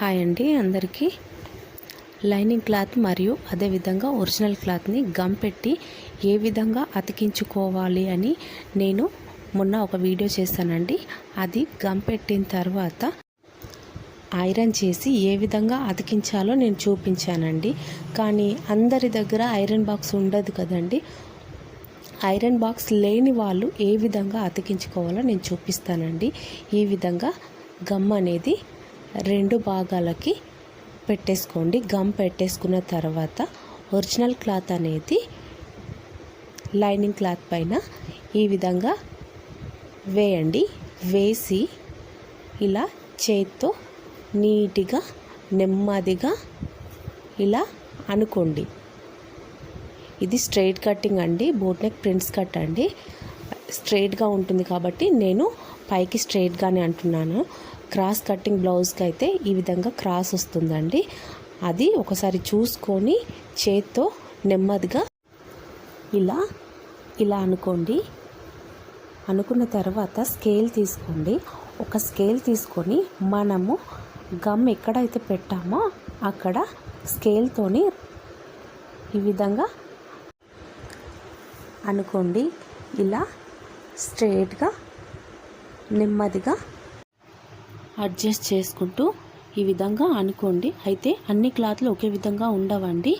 Hi అండి అందరికీ. Lining cloth మరియు అదేవిధంగా ఒరిజినల్ క్లాత్ని గమ్ పెట్టి ఏ విధంగా అతికించుకోవాలి అని నేను మొన్న ఒక వీడియో చేశానండి. అది గమ్ పెట్టిన తర్వాత ఐరన్ చేసి ఏ విధంగా అతికించాలో నేను చూపించానండి. కానీ అందరి దగ్గర ఐరన్ బాక్స్ ఉండదు కదండి. ఐరన్ బాక్స్ లేని వాళ్ళు ఏ విధంగా అతికించుకోవాలో నేను చూపిస్తానండి. ఈ విధంగా గమ్ అనేది రెండు భాగాలకి పెట్టేసుకోండి. గమ్ పెట్టేసుకున్న తర్వాత ఒరిజినల్ క్లాత్ అనేది లైనింగ్ క్లాత్ పైన ఈ విధంగా వేయండి. వేసి ఇలా చేత్తో నీట్గా నెమ్మదిగా ఇలా అనుకోండి. ఇది స్ట్రైట్ కట్టింగ్ అండి. బోట్ నెక్ ప్రింట్స్ కట్ అండి స్ట్రైట్గా ఉంటుంది కాబట్టి నేను పైకి స్ట్రైట్గానే అంటున్నాను. క్రాస్ కటింగ్ బ్లౌజ్కి అయితే ఈ విధంగా క్రాస్ వస్తుందండి. అది ఒకసారి చూసుకొని చేత్తో నెమ్మదిగా ఇలా ఇలా అనుకోండి. అనుకున్న తర్వాత స్కేల్ తీసుకోండి. ఒక స్కేల్ తీసుకొని మనము గమ్ ఎక్కడైతే పెట్టామో అక్కడ స్కేల్తోని ఈ విధంగా అనుకోండి. ఇలా స్ట్రైట్గా నెమ్మదిగా అడ్జస్ట్ చేసుకుంటూ ఈ విధంగా అనుకోండి. అయితే అన్ని క్లాత్లు ఒకే విధంగా ఉండవండి.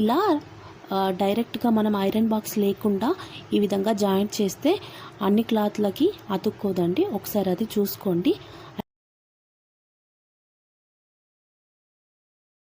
ఇలా డైరెక్ట్గా మనం ఐరన్ బాక్స్ లేకుండా ఈ విధంగా జాయింట్ చేస్తే అన్ని క్లాత్లకి అతుక్కోదండి. ఒకసారి అది చూసుకోండి.